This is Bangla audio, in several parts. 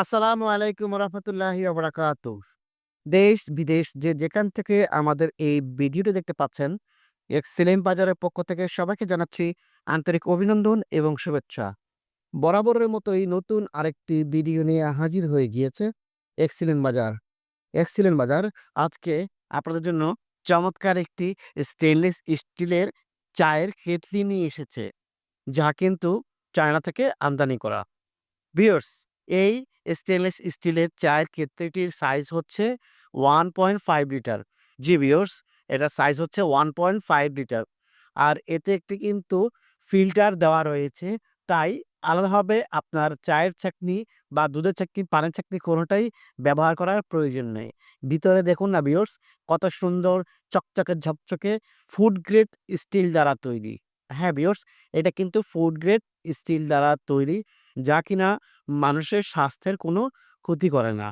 আসসালামু আলাইকুম রহমতুল্লাহি ওবরাকাত। দেশ, বিদেশ যে যেখান থেকে আমাদের এই ভিডিওটি দেখতে পাচ্ছেন এক্সেলেম বাজারের পক্ষ থেকে সবাইকে জানাচ্ছি আন্তরিক অভিনন্দন এবং শুভেচ্ছা। বরাবরের মতোই নতুন আরেকটি ভিডিও নিয়ে হাজির হয়ে গিয়েছে এক্সিলেন্ট বাজার। এক্সিলেন্ট বাজার আজকে আপনাদের জন্য চমৎকার একটি স্টেনলেস স্টিলের চায়ের কেতলি নিয়ে এসেছে, যা কিন্তু চায়না থেকে আমদানি করা। বিয়ার্স এই স্টেনলেস স্টিলের চায়ের কেতলিটির সাইজ হচ্ছে ওয়ান পয়েন্ট ফাইভ লিটার জি বিয়ার্স এটা সাইজ হচ্ছে ওয়ান পয়েন্ট ফাইভ লিটার আর এতে একটি কিন্তু ফিল্টার দেওয়া রয়েছে, তাই আলাদাভাবে আপনার চায়ের চাকনি বা দুধের চাকনি পানের চাকনি কোনোটাই ব্যবহার করার প্রয়োজন নেই। ভিতরে দেখুন না বিয়ার্স কত সুন্দর চকচকে ঝকচকে ফুড গ্রেড স্টিল দ্বারা তৈরি। হ্যাঁ বিয়ার্স এটা কিন্তু ফুড গ্রেড স্টিল দ্বারা তৈরি। যা কিনা মানুষের স্বাস্থ্যের কোনো ক্ষতি করে না।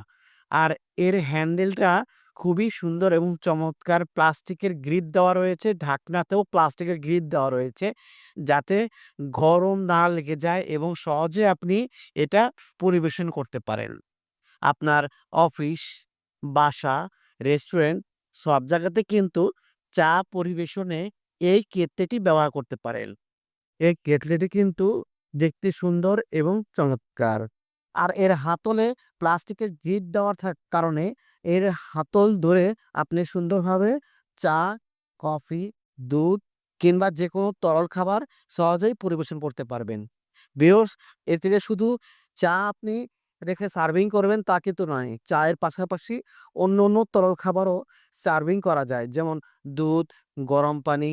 আর এর হ্যান্ডেলটা খুবই সুন্দর এবং চমৎকার প্লাস্টিকের গ্রিপ দেওয়া রয়েছে, ঢাকনাতেও প্লাস্টিকের গ্রিপ দেওয়া রয়েছে, যাতে গরম না লেগে যায় এবং সহজে আপনি এটা পরিবেশন করতে পারেন। আপনার অফিস, বাসা, রেস্টুরেন্ট সব জায়গাতে কিন্তু চা পরিবেশনে এই কেতলিটি ব্যবহার করতে পারেন। এই কেতলিটি কিন্তু দেখতে সুন্দর এবং চমৎকার। আর এর হাতলে প্লাস্টিকের গ্রিপ দেওয়ার কারণে এর হাতল ধরে আপনি সুন্দরভাবে চা, কফি, দুধ কিংবা যে কোনো তরল খাবার সহজেই পরিবেশন করতে পারবেন। বিয়স এতে যে শুধু চা আপনি রেখে সার্ভিং করবেন তা কিন্তু নয়, চায়ের পাশাপাশি অন্য অন্য তরল খাবারও সার্ভিং করা যায়। যেমন দুধ, গরম পানি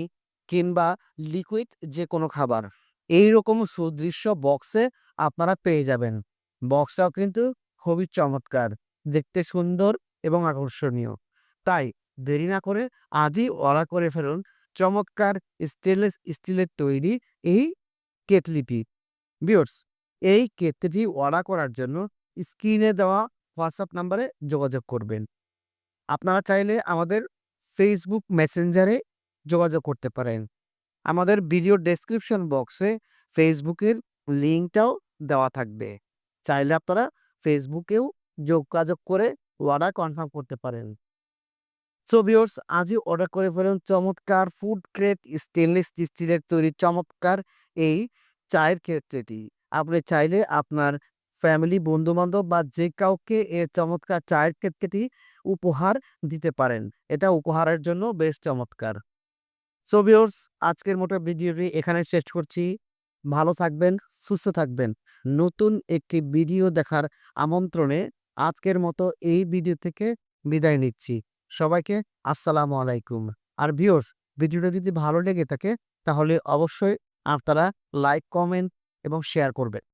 কিংবা লিকুইড যে কোনো খাবার। এই রকম সুদৃশ্য বক্সে আপনারা পেয়ে যাবেন। বক্সটাও কিন্তু খুবই চমৎকার, দেখতে সুন্দর এবং আকর্ষণীয়। তাই দেরি না করে আজই অর্ডার করে ফেলুন চমৎকার স্টেনলেস স্টিলের তৈরি এই কেতলিটি বিয়র্স এই কেতলিটি অর্ডার করার জন্য স্ক্রিনে দেওয়া হোয়াটসঅ্যাপ নাম্বারে যোগাযোগ করবেন। আপনারা চাইলে আমাদের ফেসবুক মেসেঞ্জারে যোগাযোগ করতে পারেন। আমাদের ভিডিও ডেসক্রিপশন বক্সে ফেসবুকের লিঙ্কটাও দেওয়া থাকবে। চাইলে আপনারা ফেসবুকেও যোগাযোগ করে অর্ডার কনফার্ম করতে পারেন। সো ভিউয়ার্স আজই অর্ডার করে ফেলুন চমৎকার ফুড গ্রেড স্টেনলেস স্টিলের তৈরি চমৎকার এই চায়ের ক্ষেত্রেটি। আপনি চাইলে আপনার ফ্যামিলি বন্ধুবান্ধব বা যে কাউকে এ চমৎকার চায়ের ক্ষেত্রেটি উপহার দিতে পারেন। এটা উপহারের জন্য বেশ চমৎকার। সো ভিউয়ার্স আজকের মতো ভিডিওটি এখানে শেষ করছি। ভালো থাকবেন, সুস্থ থাকবেন। নতুন একটি ভিডিও দেখার আমন্ত্রণে আজকের মতো এই ভিডিও থেকে বিদায় নিচ্ছি। সবাইকে আসসালামু আলাইকুম। আর ভিউয়ার্স ভিডিওটা যদি ভালো লেগে থাকে, তাহলে অবশ্যই আপনারা লাইক কমেন্ট এবং শেয়ার করবেন।